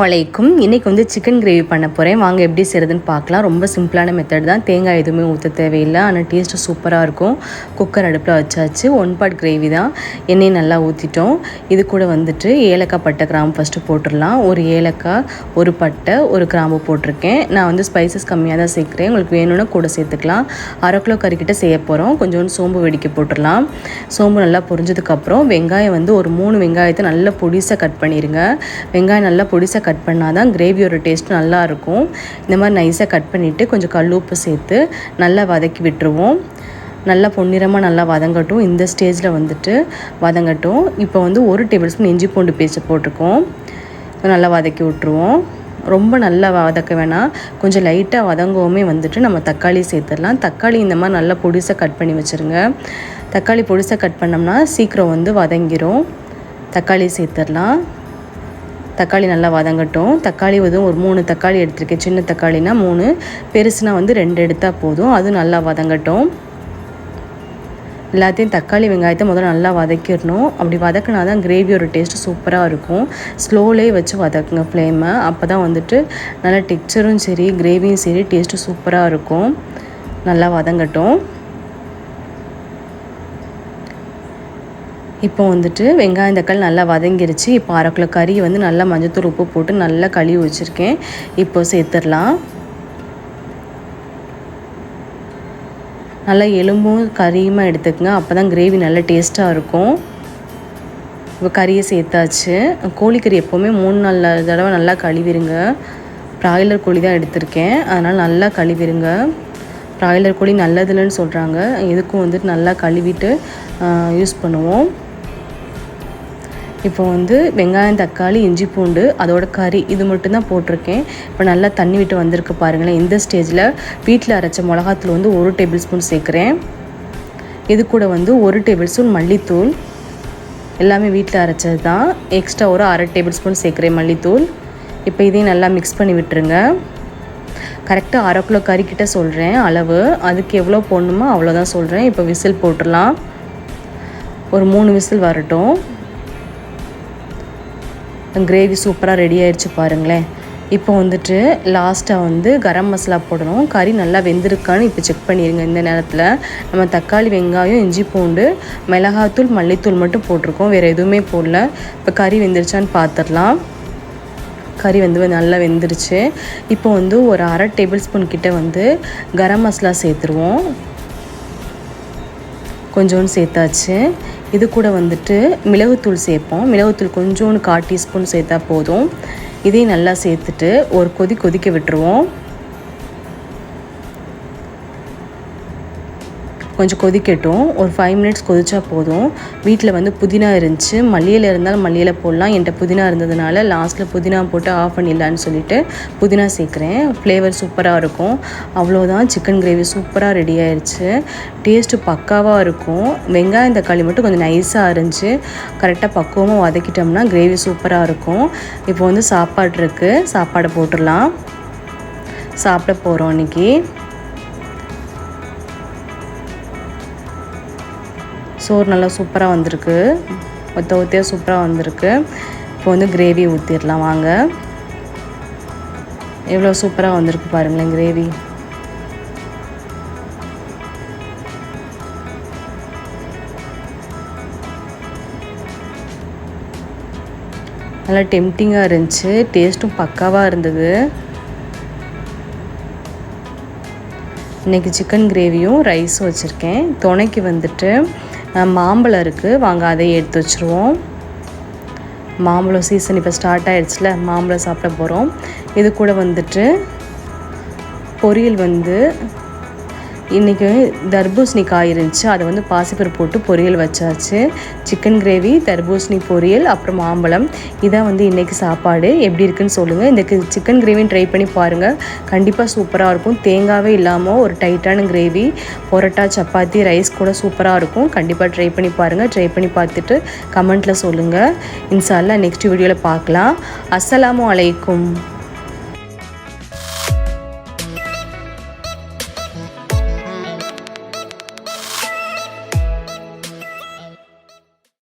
வலைக்கும் இன்றைக்கி வந்து சிக்கன் கிரேவி பண்ண போகிறேன் வாங்க எப்படி செய்கிறதுன்னு பார்க்கலாம். ரொம்ப சிம்பிளான மெத்தட் தான். தேங்காய் எதுவுமே ஊற்ற தேவையில்லை. ஆனால் டேஸ்ட்டு சூப்பராக இருக்கும். குக்கர் அடுப்பில் வச்சாச்சு. ஒன் பார்ட் கிரேவி தான். எண்ணெய் நல்லா ஊற்றிட்டோம் இது கூட வந்துட்டு ஏலக்காய் பட்டை கிராம்பு ஃபஸ்ட்டு போட்டுடலாம். ஒரு ஏலக்காய் ஒரு பட்டை ஒரு கிராம்பு போட்டிருக்கேன். நான் வந்து ஸ்பைசஸ் கம்மியாக தான் சேர்க்குறேன். உங்களுக்கு வேணும்னா கூட சேர்த்துக்கலாம். அரை கிலோ கறிக்கிட்ட செய்ய போகிறோம் கொஞ்சோண்டு சோம்பு வெடிக்க போட்டுடலாம். சோம்பு நல்லா பொரிஞ்சதுக்கப்புறம் வெங்காயம் வந்து ஒரு மூணு வெங்காயத்தை நல்லா பொடிசாக கட் பண்ணிடுங்க வெங்காயம் நல்லா பொடிசாக கட் பண்ணால் தான் கிரேவியோட டேஸ்ட் நல்லாயிருக்கும். இந்த மாதிரி நைஸாக கட் பண்ணிவிட்டு கொஞ்சம் கல் உப்பு சேர்த்து நல்லா வதக்கி விட்டுருவோம். நல்லா பொன்னிறமாக நல்லா வதங்கட்டும். இந்த ஸ்டேஜில் வந்துட்டு வதங்கட்டும். இப்போ வந்து ஒரு டேபிள் ஸ்பூன் இஞ்சி பூண்டு பேஸ்ட் போட்டிருக்கோம். நல்லா வதக்கி விட்ருவோம் ரொம்ப நல்லா வதக்க வேணாம். கொஞ்சம் லைட்டாக வதங்கவுமே வந்துட்டு நம்ம தக்காளி சேர்த்துடலாம். தக்காளி இந்த மாதிரி நல்லா பொடிசாக கட் பண்ணி வச்சுருங்க. தக்காளி பொடிசாக கட் பண்ணோம்னா சீக்கிரம் வந்து வதங்கிரும். தக்காளி சேர்த்துடலாம். தக்காளி நல்லா வதங்கட்டும். தக்காளி வதும் ஒரு மூணு தக்காளி எடுத்திருக்கேன். சின்ன தக்காளினா மூணு பெருசுனா வந்து ரெண்டு எடுத்தால் போதும். அதுவும் நல்லா வதங்கட்டும். எல்லாத்தையும் தக்காளி வெங்காயத்தை முதல்ல நல்லா வதக்கிடணும். அப்படி வதக்கினா தான் கிரேவியோட டேஸ்ட்டு சூப்பராக இருக்கும். ஸ்லோலே வச்சு வதக்குங்க ஃப்ளேமை அப்போ தான் வந்துட்டு நல்லா டெக்ஸ்சரும் சரி கிரேவியும் சரி டேஸ்ட்டு சூப்பராக இருக்கும். நல்லா வதங்கட்டும். இப்போ வந்துட்டு வெங்காயம் தக்காளி நல்லா வதங்கிருச்சு. இப்போ அரை கிலோ கறி வந்து நல்லா மஞ்சத்தூள் உப்பு போட்டு நல்லா கழுவி வச்சுருக்கேன். இப்போ சேர்த்துடலாம். நல்லா எலும்பும் கறியுமாக எடுத்துக்கங்க. அப்போ தான் கிரேவி நல்லா டேஸ்ட்டாக இருக்கும். இப்போ கறியை சேர்த்தாச்சு. கோழிக்கறி எப்போவுமே மூணு நாலு தடவை நல்லா கழுவிடுங்க ப்ராய்லர் கோழி தான் எடுத்திருக்கேன். அதனால் நல்லா கழுவிடுங்க ப்ராய்லர் கோழி நல்லதில்லைன்னு சொல்கிறாங்க இதுக்கும் வந்துட்டு நல்லா கழுவிட்டு யூஸ் பண்ணுவோம். இப்போ வந்து வெங்காயம் தக்காளி இஞ்சி பூண்டு அதோட கறி இது மட்டும்தான் போட்டிருக்கேன். இப்போ நல்லா தண்ணி விட்டு வந்திருக்கு பாருங்களேன். இந்த ஸ்டேஜில் வீட்டில் அரைச்ச மிளகாத்தூள் வந்து ஒரு டேபிள் ஸ்பூன் சேர்க்குறேன். இது கூட வந்து ஒரு டேபிள் ஸ்பூன் மல்லித்தூள். எல்லாமே வீட்டில் அரைச்சது தான் எக்ஸ்ட்ரா ஒரு அரை டேபிள் ஸ்பூன் சேர்க்குறேன் மல்லித்தூள். இப்போ இதையும் நல்லா மிக்ஸ் பண்ணி விட்டுருங்க. கரெக்டாக அரை கிலோ கறிக்கிட்ட சொல்கிறேன் அளவு. அதுக்கு எவ்வளோ போடணுமோ அவ்வளோதான் சொல்கிறேன் இப்போ விசில் போட்டுடலாம். ஒரு மூணு விசில் வரட்டும். கிரேவி சூப்பராக ரெடி ஆயிடுச்சு பாருங்களேன். இப்போ வந்துட்டு லாஸ்ட்டாக வந்து கரம் மசாலா போடணும். கறி நல்லா வெந்திருக்கான்னு இப்போ செக் பண்ணிடுங்க இந்த நேரத்தில். நம்ம தக்காளி வெங்காயம் இஞ்சி பூண்டு மிளகாத்தூள் மல்லித்தூள் மட்டும் போட்டிருக்கோம். வேறு எதுவுமே போடல. இப்போ கறி வெந்துருச்சான்னு பார்த்துடலாம் கறி வந்து நல்லா வெந்துருச்சு. இப்போ வந்து ஒரு அரை டேபிள் ஸ்பூன் கிட்டே வந்து கரம் மசாலா சேர்த்துருவோம். கொஞ்சோண்டு சேர்த்தாச்சு. இது கூட வந்துட்டு மிளகுத்தூள் சேர்ப்போம். மிளகுத்தூள் கொஞ்சோண்டு கால் டீஸ்பூன் சேர்த்தா போதும். இதையும் நல்லா சேர்த்துட்டு ஒரு கொதி கொதிக்க விட்டுருவோம். கொஞ்சம் கொதிக்கட்டும். ஒரு ஃபைவ் மினிட்ஸ் கொதிச்சா போதும். வீட்டில் வந்து புதினா இருந்துச்சு. மல்லியில் இருந்தாலும் மல்லியில் போடலாம். என்கிட்ட புதினா இருந்ததுனால லாஸ்ட்டில் புதினா போட்டு ஆஃப் பண்ணிடலான்னு சொல்லிட்டு புதினா சேர்க்குறேன். ஃப்ளேவர் சூப்பராக இருக்கும். அவ்வளோதான் சிக்கன் கிரேவி சூப்பராக ரெடி ஆயிடுச்சு டேஸ்ட்டு பக்காவாக இருக்கும். வெங்காயம் தக்காளி மட்டும் கொஞ்சம் நைஸாக இருந்துச்சு. கரெக்டாக பக்குவமாக வதக்கிட்டோம்னா கிரேவி சூப்பராக இருக்கும். இப்போ வந்து சாப்பாடு இருக்குது சாப்பாடை போட்டுடலாம். சாப்பிட போகிறோம் இன்றைக்கி சோறு நல்லா சூப்பராக வந்திருக்கு. ஒத்த ஒத்தையாக சூப்பராக வந்திருக்கு. இப்போ வந்து கிரேவி ஊற்றிடலாம் வாங்க. எவ்வளோ சூப்பராக வந்திருக்கு பாருங்களேன் கிரேவி நல்லா டெம்டிங்காக இருந்துச்சு. டேஸ்ட்டும் பக்காவாக இருந்தது. இன்றைக்கி சிக்கன் கிரேவியும் ரைஸும் வச்சுருக்கேன். துணைக்கு வந்துட்டு மாம்பழம் இருக்குது வாங்க அதையும் எடுத்து வச்சுருவோம். மாம்பழம் சீசன் இப்போ ஸ்டார்ட் ஆகிடுச்சில்ல மாம்பழம் சாப்பிட போகிறோம் இது கூட வந்துட்டு பொரியல் வந்து இன்றைக்கி தர்பூசணி காய் இருந்துச்சு. அதை வந்து பாசிப்பருப்பு போட்டு பொரியல் வச்சாச்சு. சிக்கன் கிரேவி தர்பூசணி பொரியல் அப்புறம் மாம்பழம். இதான் வந்து இன்றைக்கி சாப்பாடு. எப்படி இருக்குன்னு சொல்லுங்கள் இந்த சிக்கன் கிரேவின்னு ட்ரை பண்ணி பாருங்கள் கண்டிப்பாக சூப்பராக இருக்கும். தேங்காவே இல்லாமல் ஒரு டைட்டான கிரேவி பொரோட்டா சப்பாத்தி ரைஸ் கூட சூப்பராக இருக்கும். கண்டிப்பாக ட்ரை பண்ணி பாருங்கள் ட்ரை பண்ணி பார்த்துட்டு கமெண்ட்டில் சொல்லுங்கள் இன்சால்லாம் நெக்ஸ்ட் வீடியோவில் பார்க்கலாம். அஸ்ஸலாமு அலைக்கும்.